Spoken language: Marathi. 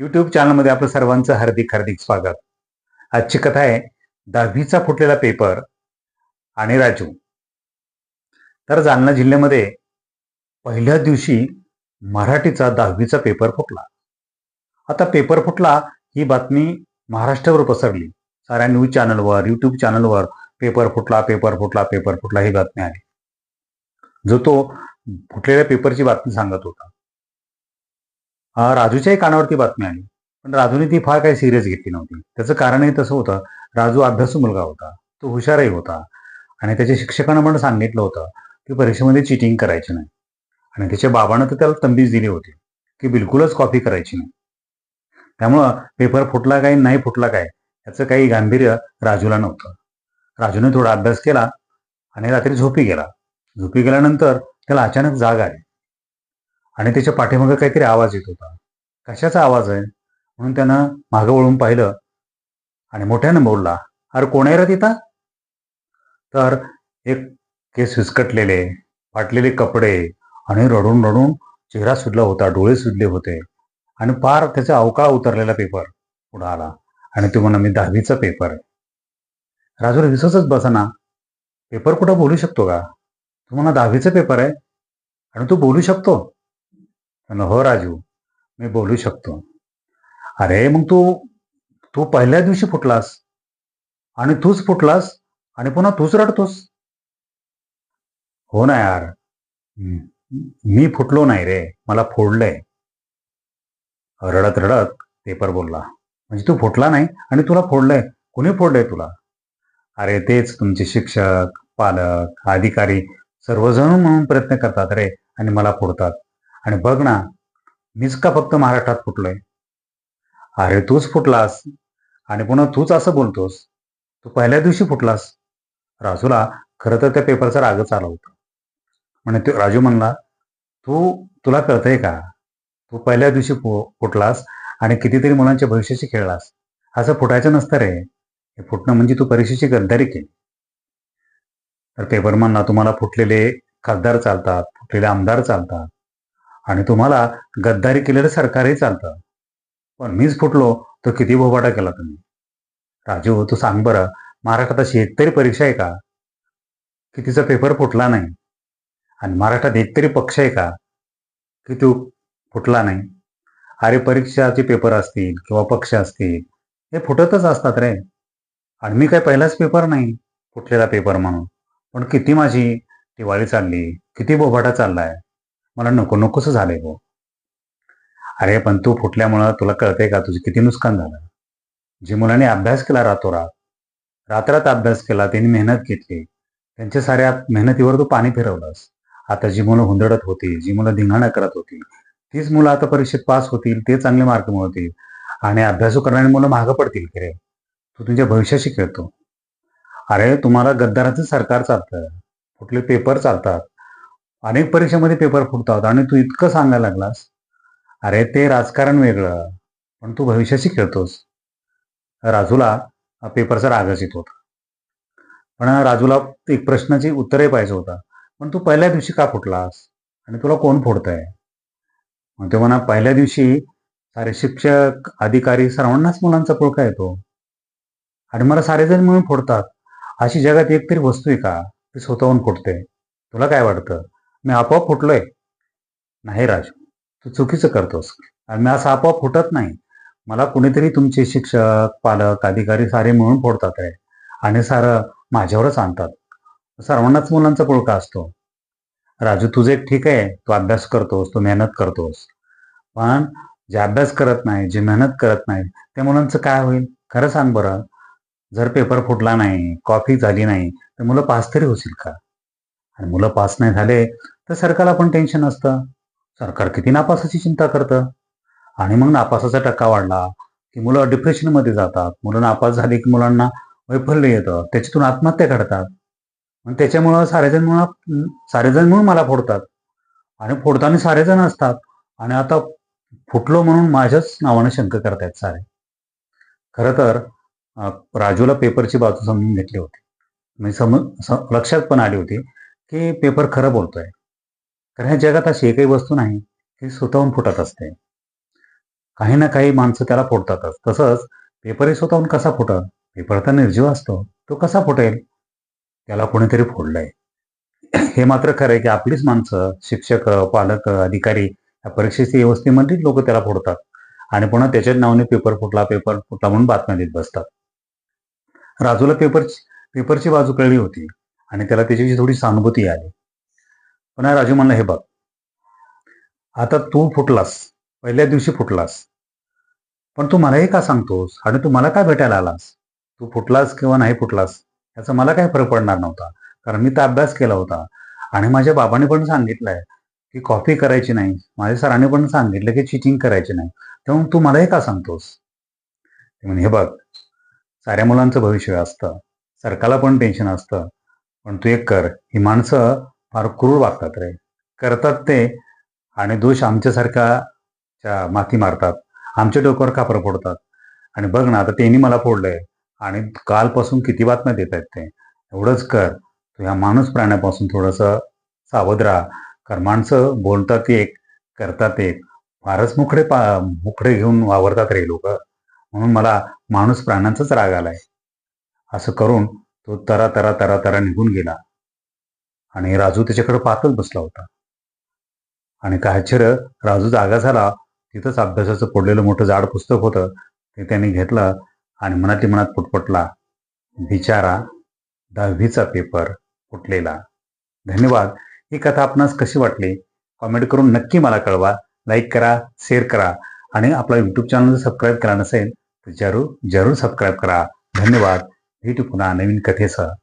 युट्यूब चॅनलमध्ये आपलं सर्वांचं हार्दिक हार्दिक स्वागत. आजची कथा आहे दहावीचा फुटलेला पेपर आणि राजू. तर जालना जिल्ह्यामध्ये पहिल्या दिवशी मराठीचा दहावीचा पेपर फुटला. आता पेपर फुटला ही बातमी महाराष्ट्रावर पसरली. साऱ्या न्यूज चॅनलवर युट्यूब चॅनलवर पेपर फुटला पेपर फुटला पेपर फुटला ही बातमी आली. जो तो फुटलेल्या पेपरची बातमी सांगत होता. राजूच्याही कानावरती बातमी आली. पण राजूने ती फार काही सिरियस घेतली नव्हती. त्याचं कारणही तसं होतं राजू अभ्यासू मुलगा होता. तो हुशारही होता. आणि त्याच्या शिक्षकानं पण सांगितलं होतं की परीक्षेमध्ये चिटिंग करायची नाही. आणि त्याच्या बाबानं तर त्याला तंबीज दिली होती की बिलकुलच कॉपी करायची नाही. त्यामुळं पेपर फुटला काय नाही फुटला काय याचं काही गांभीर्य राजूला नव्हतं. राजूने थोडा अभ्यास केला आणि रात्री झोपी गेला. झोपी गेल्यानंतर त्याला अचानक जाग आली. आणि त्याच्या पाठीमागं काहीतरी आवाज येत होता. कशाचा आवाज आहे? म्हणून त्यानं मागं वळून पाहिलं आणि मोठ्यानं बोलला अरे कोण आहे रे तिथं? तर एक केस विस्कटलेले फाटलेले कपडे आणि रडून रडून चेहरा सुजला होता डोळे सुजले होते. आणि फार त्याचा अवकाळ उतरलेला पेपर पुढं आला आणि तो म्हणा मी दहावीचा पेपर आहे. राजूला विसरच बसना. पेपर कुठं बोलू शकतो का? तू म्हणा दहावीचा पेपर आहे आणि तू बोलू शकतो? म्हणलं, हो राजू मी बोलू शकतो. अरे मग तू तू पहिल्या दिवशी फुटलास. आणि तूच फुटलास आणि पुन्हा तूच रडतोस. हो ना यार. मी फुटलो नाही रे. मला फोडलंय. रडत रडत पेपर बोलला म्हणजे तू फुटला नाही आणि तुला फोडलंय. कुणी फोडलंय तुला? अरे तेच तुमचे शिक्षक पालक अधिकारी सर्वजण म्हणून प्रयत्न करतात रे आणि मला फोडतात. आणि बघ ना मीच का फक्त महाराष्ट्रात फुटलोय? अरे तूच फुटलास. आणि पुन्हा तूच असं बोलतोस. तू पहिल्या दिवशी फुटलास. राजूला खरं तर त्या पेपरचा रागच आला होता. म्हणे तो राजू म्हणला तू तुला कळतंय का? तू पहिल्या दिवशी फु- फुटलास आणि कितीतरी मुलांच्या भविष्याशी खेळलास. असं फुटायचं नसतं रे. हे फुटणं म्हणजे तू परीक्षेची गद्दारी केली. तर पेपरमनला तुम्हाला फुटलेले खासदार चालतात फुटलेले आमदार चालतात. आणि तुम्हाला गद्दारी केलेलं सरकारही चालतं. पण मीच फुटलो तर किती भोबाटा केला तुम्ही? राजू तू सांग बरं महाराष्ट्रात अशी एक तरी परीक्षा आहे का? की तिचा पेपर फुटला नाही? आणि महाराष्ट्रात एकतरी पक्ष आहे का? की तो फुटला नाही? अरे परीक्षाचे पेपर असतील किंवा पक्ष असतील हे फुटतच असतात रे. आणि मी काय पहिलाच पेपर नाही फुटलेला पेपर म्हणून. पण किती माझी दिवाळी चालली किती बोभाटा चाललाय. मला नको नकोच झालंय गो अरे पण तू फुटल्यामुळं तुला कळतंय का? तुझं किती नुकसान झालं? जी मुलाने अभ्यास केला रातोरात रात्रात अभ्यास केला त्यांनी मेहनत घेतली. त्यांच्या साऱ्या मेहनतीवर तू पाणी फिरवलंस. आता जी मुलं हुंदडत होती जी मुलं धिंगाणा करत होती तीच मुलं आता परीक्षेत पास होतील ते चांगले मार्क मिळवतील आणि अभ्यासू करणारी मुलं मागं पडतील की रे? तू तुझ्या भविष्याशी खेळतो. अरे तुम्हाला गद्दाराचं सरकार चालतं कुठले पेपर चालतात अनेक परीक्षेमध्ये पेपर फुटतात आणि तू इतकं सांगायला लागलास. अरे ते राजकारण वेगळं पण तू भविष्याशी खेळतोस. राजूला पेपरचा रागच येत होता. पण राजूला एक प्रश्नाची उत्तरही पाहिजे होता. पण तू पहिल्या दिवशी का फुटलास? आणि तुला कोण फोडतंय? मग ते म्हणा पहिल्या दिवशी सारे शिक्षक अधिकारी सर्वांनाच मुलांचा पुळका येतो. आणि मला सारेजण मिळून फोडतात. अशी जगात एक तरी वस्तू आहे का? ती स्वतःहून फुटते. तुला काय वाटतं? मी आपोआप फुटलोय. नाही राजू तू चुकीचं करतोस. आणि मी असं आपोआप फुटत नाही. मला कुणीतरी तुमचे शिक्षक पालक अधिकारी सारे मिळून फोडतात आहे आणि सारं माझ्यावरच आणतात. सर्वांनाच मुलांचा पुळका असतो. राजू तुझं एक ठीक आहे तू अभ्यास करतोस तू मेहनत करतोस. पण जे अभ्यास करत नाही जे मेहनत करत नाही त्या मुलांचं काय होईल? खरं सांग बरं. जर पेपर फुटला नाही कॉफी झाली नाही तर मुलं पास तरी होतील का? आणि मुलं पास नाही झाले तर सरकारला पण टेन्शन असतं सरकार किती नापासाची चिंता करतं. आणि मग नापासाचा टक्का वाढला की मुलं डिप्रेशनमध्ये जातात. मुलं नापास झाली की मुलांना वैफल्य येतं. त्याच्यातून आत्महत्या करतात मग त्याच्यामुळं सारेजण मुळं सारेजण म्हणून मला फोडतात. आणि फोडताना सारेजण असतात. आणि आता फुटलो म्हणून माझ्याच नावानं शंका करतायत सारे. खरं तर राजूला पेपरची बाजू समजून घेतली होती. मी सम लक्षात पण आली होती. की पेपर खरं बोलतोय. कारण ह्या जगात अशी एकही वस्तू नाही की स्वतःहून फुटत असते. काही ना काही माणसं त्याला फोडतातच. तसंच पेपरही स्वतःहून कसा फुटल? पेपर तर निर्जीव असतो. तो कसा फुटेल? त्याला कोणीतरी फोडलंय. हे मात्र खरं आहे की आपलीच माणसं शिक्षक पालक अधिकारी या परीक्षेची व्यवस्थेमधलीच लोक त्याला फोडतात. आणि पुन्हा त्याच्याच नावाने पेपर फुटला पेपर फुटला म्हणून बातम्या देत बसतात. राजूला पेपर पेपरची बाजू कळली होती. आणि त्याला त्याच्याशी थोडी सहानुभूती आली. पण राजू म्हणला हे बघ आता तू फुटलास पहिल्या दिवशी फुटलास पण तू मलाही का सांगतोस? आणि तू मला काय भेटायला आलास? तू फुटलास किंवा नाही फुटलास याचा मला काय फरक पडणार नव्हता कारण मी तर अभ्यास केला होता. आणि माझ्या बाबाने पण सांगितलंय की कॉपी करायची नाही. माझ्या सरांनी पण सांगितलं की चिटिंग करायची नाही. तेव्हा तू मलाही का सांगतोस? हे बघ साऱ्या मुलांचं भविष्य असतं. सरकारला पण टेन्शन असतं. पण तू एक कर ही माणसं फार क्रूर वागतात रे. करतात ते आणि दोष आमच्यासारख्या माथी मारतात. आमच्या डोक्यावर कापर फोडतात. आणि बघ ना आता त्यांनी मला फोडलंय आणि कालपासून किती बातम्या देत आहेत ते. एवढंच कर. तू ह्या माणूस प्राण्यापासून थोडंसं सावध राहा. कारण माणसं बोलतात एक करतात एक. फारच मुखडे पा मुखडे घेऊन वावरतात रे लोक. म्हणून मला माणूस प्राण्यांचाच राग आलाय. असं करून तो तरा तरा तरा तरा निघून गेला. आणि राजू त्याच्याकडे पाहतच बसला होता. आणि कायचर राजू जागा झाला तिथंच अभ्यासाचं पडलेलं मोठं जाड पुस्तक होतं ते त्याने घेतलं आणि मनातली मनात पुटपटला बिचारा दहावीचा पेपर फुटलेला. धन्यवाद. ही कथा आपणास कशी वाटली? कॉमेंट करून नक्की मला कळवा. लाईक करा शेअर करा आणि आपला यूट्यूब चॅनल जर सबस्क्राईब केला नसेल तर जरूर जरूर सबस्क्राईब करा. धन्यवाद. भेटू पुन्हा नवीन कथेसह.